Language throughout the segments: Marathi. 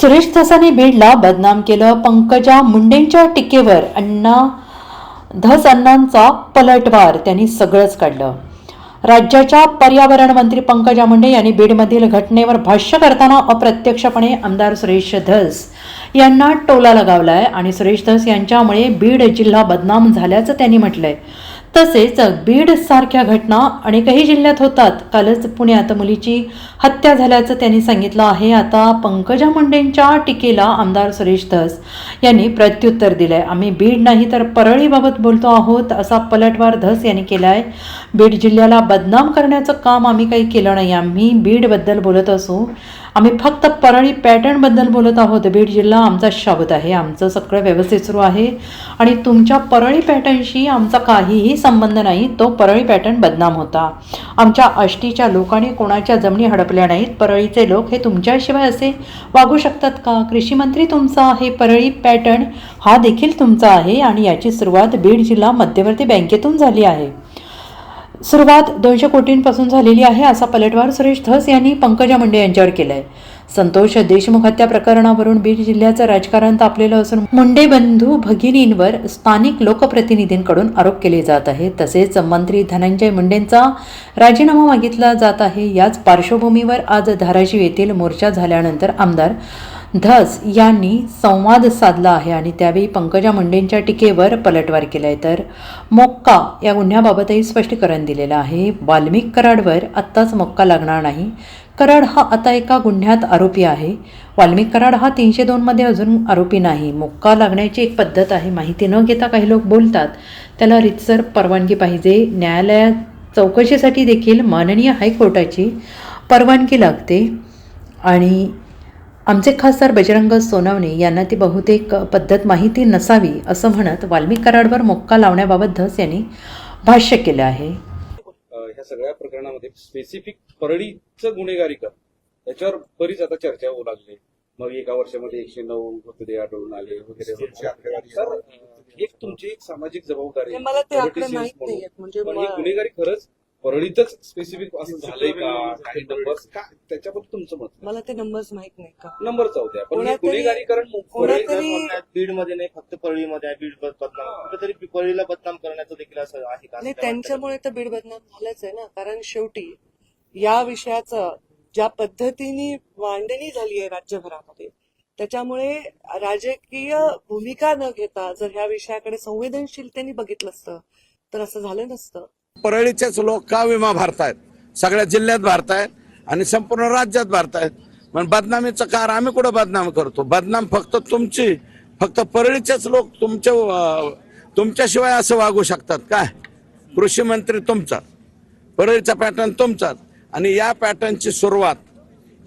सुरेश धसाने बीडला बदनाम केलं. पंकजा मुंडेंच्या टीकेवर अण्णा धस अण्णांचा पलटवार त्यांनी सगळंच काढलं. राज्याच्या पर्यावरण मंत्री पंकजा मुंडे यांनी बीडमधील घटनेवर भाष्य करताना अप्रत्यक्षपणे आमदार सुरेश धस यांना टोला लगावलाय आणि सुरेश धस यांच्यामुळे बीड जिल्हा बदनाम झाल्याचं त्यांनी म्हटलंय. तसेच बीड सारख्या घटना अनेकही जिल्ह्यात होतात. कालच पुण्यात मुलीची हत्या झाल्याचं त्यांनी सांगितलं आहे. आता पंकजा मुंडेंच्या टीकेला आमदार सुरेश धस यांनी प्रत्युत्तर दिलंय. आम्ही बीड नाही तर परळीबाबत बोलतो आहोत असा पलटवार धस यांनी केलाय. बीड जिल्ह्याला बदनाम करण्याचं काम आम्ही काही केलं नाही. आम्ही बीडबद्दल बोलत असू. आम्ही फक्त परळी पॅटर्नबद्दल बोलत आहोत. बीड जिल्हा आमचा शाबूत आहे. आमचं सगळं व्यवस्थित सुरू आहे. आणि तुमच्या परळी पॅटर्नशी आमचा काहीही संबंध नाही तो परळी पॅटर्न बदनाम होता. आमच्या आष्टीच्या लोकांनी कोणाच्या जमिनी हडपल्या नाहीत परळीचे लोक हे तुमच्याशिवाय असे वागू शकतात का? कृषी मंत्री तुमचा आहे परळी पॅटर्न हा देखील तुमचा आहे आणि याची सुरुवात बीड जिल्हा मध्यवर्ती बँकेतून झाली आहे. सुरुवात दोनशे कोटींपासून झालेली आहे असा पलटवार सुरेश धस यांनी पंकजा मुंडे यांच्यावर केलाय. संतोष देशमुख हत्या प्रकरणावरून बीड जिल्ह्याचं राजकारण तापलेलं असून मुंडे बंधू भगिनींवर स्थानिक लोकप्रतिनिधींकडून आरोप केले जात आहे तसेच मंत्री धनंजय मुंडेंचा राजीनामा मागितला जात आहे. याच पार्श्वभूमीवर आज धाराशिव येथील मोर्चा झाल्यानंतर आमदार धस यांनी संवाद साधला आहे आणि त्यावेळी पंकजा मुंडेंच्या टीकेवर पलटवार केलाय. तर मोक्का या गुन्ह्याबाबतही स्पष्टीकरण दिलेलं आहे. वाल्मिक कराडवर आत्ताच मोक्का लागणार नाही. कराड हा आता एका गुन्ह्यात आरोपी आहे. वाल्मिक कराड हा तीनशे दोनमध्ये अजून आरोपी नाही. मोक्का लागण्याची एक पद्धत आहे. माहिती न घेता काही लोक बोलतात त्याला रितसर परवानगी पाहिजे. न्यायालयात चौकशीसाठी देखील माननीय हायकोर्टाची परवानगी लागते. आणि आमचे खासदार बजरंग सोनवणे यांना ती बहुतेक पद्धत माहिती नसावी असं म्हणत वाल्मिक कराडवर मोक्का लावण्याबाबत धस यांनी भाष्य केलं आहे. ह्या सगळ्या प्रकरणामध्ये स्पेसिफिक परळीचं गुन्हेगारीकर याच्यावर बरीच आता चर्चा होऊ लागली. मग एका वर्षामध्ये एकशे नऊ मृतदेह आढळून आले वगैरे एक तुमची एक सामाजिक जबाबदारी. म्हणजे गुन्हेगारी खरंच परळीतच स्पेसिफिक असं झालंय का? काही नंबर्स का त्याच्याबद्दल तुमचं मत मला ते नंबर्स माहीत नाही का? नंबर चौथ्या पण हे कोणातरी- गुन्हेगारीकरण कोणातरी- बीडमध्ये नाही फक्त परळीमध्ये आहे बीड बद- बदनाम. कुठेतरी परळीला बदनाम करण्याचं देखील असं आहे का? नाही त्यांच्यामुळे तर बीड बदनाम झालंच आहे ना. कारण शेवटी या विषयाचं ज्या पद्धतीने मांडणी झाली आहे राज्यभरामध्ये त्याच्यामुळे राजकीय भूमिका न घेता जर ह्या विषयाकडे संवेदनशीलतेने बघितलं असतं तर असं झालं नसतं. परळीचेच लोक का विमा भरतायत? सगळ्या जिल्ह्यात भरतायत आणि संपूर्ण राज्यात भरतायत. पण बदनामीचं कार आम्ही कुठं बदनाम करतो? बदनाम फक्त तुमची फक्त परळीचेच लोक तुमच्या तुमच्याशिवाय असं वागू शकतात काय कृषी मंत्री तुमचा परळीचा पॅटर्न तुमचाच आणि या पॅटर्नची सुरुवात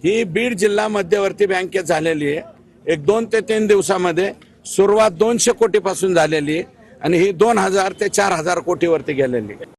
ही बीड जिल्हा मध्यवर्ती बँकेत झालेली आहे. एक दोन ते तीन दिवसामध्ये सुरुवात दोनशे कोटीपासून झालेली आहे. आणि ही दोन हजार ते चार हजार कोटीवरती गेलेली आहे.